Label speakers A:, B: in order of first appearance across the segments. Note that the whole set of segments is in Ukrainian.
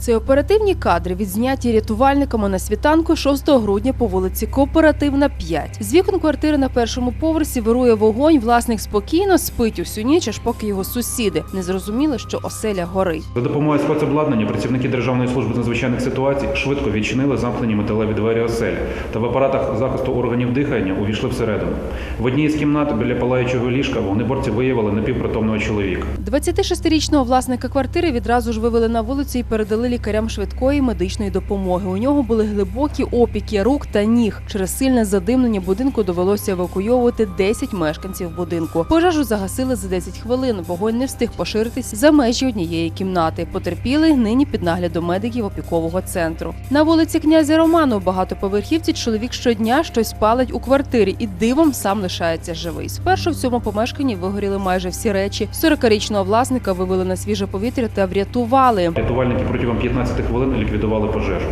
A: Це оперативні кадри, відзняті рятувальниками на світанку 6 грудня по вулиці Кооперативна, 5. З вікон квартири на першому поверсі вирує вогонь. Власник спокійно спить усю ніч, аж поки його сусіди не зрозуміли, що оселя горить.
B: За допомогою спецобладнання працівники Державної служби з надзвичайних ситуацій швидко відчинили замкнені металеві двері оселі та в апаратах захисту органів дихання увійшли всередину. В одній із кімнат біля палаючого ліжка вогнеборці виявили напівпритомного чоловіка.
A: 26-річного власника квартири відразу ж вивели на вулицю і передали лікарям швидкої медичної допомоги. У нього були глибокі опіки рук та ніг. Через сильне задимлення будинку довелося евакуйовувати 10 мешканців будинку. Пожежу загасили за 10 хвилин. Вогонь не встиг поширитись за межі однієї кімнати. Потерпіли нині під наглядом медиків опікового центру. На вулиці князя Роману в багатоповерхівці чоловік щодня щось палить у квартирі і дивом сам лишається живий. Спершу в цьому помешканні вигоріли майже всі речі. 40-річного власника вивели на свіже повітря та врятували.
B: Рятувальники протягом 15 хвилин ліквідували пожежу.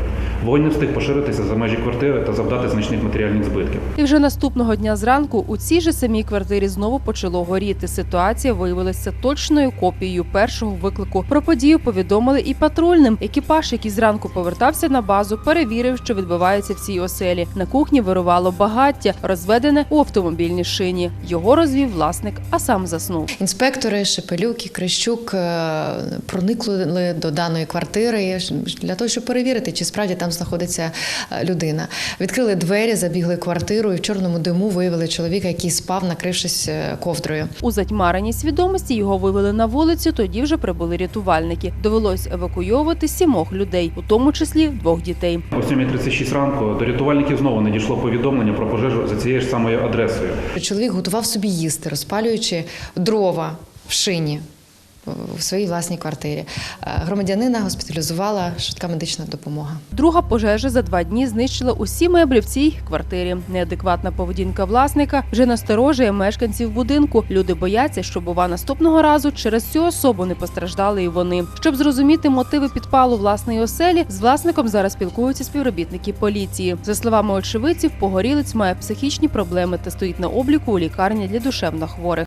B: Вогонь не встиг поширитися за межі квартири та завдати значних матеріальних збитків.
A: І вже наступного дня зранку у цій же самій квартирі знову почало горіти. Ситуація виявилася точною копією першого виклику. Про подію повідомили і патрульним. Екіпаж, який зранку повертався на базу, перевірив, що відбувається в цій оселі. На кухні вирувало багаття, розведене у автомобільній шині. Його розвів власник, а сам заснув.
C: Інспектори Шепелюк і Крищук е, проникли до даної квартири для того, щоб перевірити, чи справді там знаходиться е, людина. Відкрили двері, забігли в квартиру і в чорному диму виявили чоловіка, який спав, накрившись е, ковдрою.
A: У затьмареній свідомості його вивели на вулицю. Тоді вже прибули рятувальники. Довелось евакуйовувати сімох людей, у тому числі двох дітей.
B: О 7.36 ранку до рятувальників знову надійшло повідомлення про пожежу за цією ж самою адресою.
C: Чоловік готував собі їсти, розпалюючи дрова в шині. В своїй власній квартирі Е, громадянина госпіталізувала швидка медична допомога.
A: Друга пожежа за два дні знищила усі меблі в цій квартирі. Неадекватна поведінка власника вже насторожує мешканців будинку. Люди бояться, що бува наступного разу через цю особу не постраждали і вони. Щоб зрозуміти мотиви підпалу власної оселі, з власником зараз спілкуються співробітники поліції. За словами очевидців, погорілець має психічні проблеми та стоїть на обліку у лікарні для душевнохворих.